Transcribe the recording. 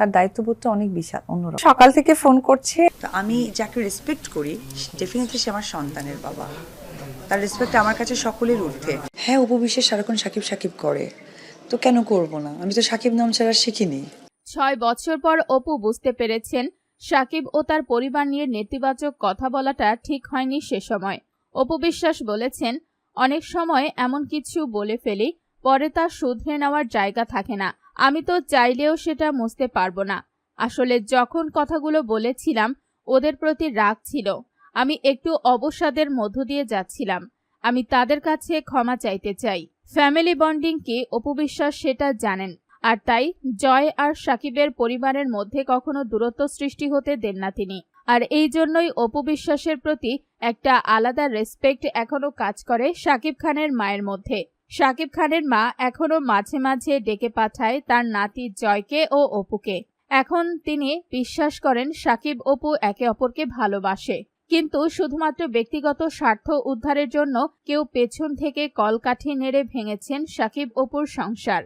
তার দায়িত্ববোধটা অনেক বিশাল অন্যরকম। সকাল থেকে ফোন করছে। আমি যাকে রেসপেক্ট করি ডেফিনেটলি সে আমার সন্তানের বাবা। তার রেসপেক্ট আমার কাছে সকলের ঊর্ধ্বে। হ্যাঁ উপবিশ্বাস সারাক্ষণ সাকিব সাকিব করে। তো কেন করব না? আমি তো সাকিব নাম ছাড়া শিখিনি। ছয় বছর পর অপু বুঝতে পেরেছেন সাকিব ও তার পরিবার নিয়ে নেতিবাচক কথা বলাটা ঠিক হয়নি সে সময়। অপু বিশ্বাস বলেছেন অনেক সময় এমন কিছু বলে ফেলি পরে তা শুধরে নেওয়ার জায়গা থাকে না। আমি তো চাইলেও সেটা মুছতে পারব না। আসলে যখন কথাগুলো বলেছিলাম, ওদের প্রতি রাগ ছিল। আমি একটু অবসাদের মধ্য দিয়ে যাচ্ছিলাম। আমি তাদের কাছে ক্ষমা চাইতে চাই। ফ্যামিলি বন্ডিং কি অপবিশ্বাস সেটা জানেন। আর তাই, জয় আর সাকিবের পরিবারের মধ্যে কখনো দূরত্ব সৃষ্টি হতে দেন না তিনি। আর এই জন্যই অপবিশ্বাসের প্রতি একটা আলাদা রেসপেক্ট এখনও কাজ করে সাকিব খানের মায়ের মধ্যে। সাকিব খানের মা এখনও মাঝে মাঝে ডেকে পাঠায় তার নাতি জয়কে ও অপুকে। এখন তিনি বিশ্বাস করেন সাকিব অপু একে অপরকে ভালোবাসে। কিন্তু শুধুমাত্র ব্যক্তিগত স্বার্থ উদ্ধারের জন্য কেউ পেছন থেকে কলকাঠি নেড়ে ভেঙেছেন সাকিব অপুর সংসার।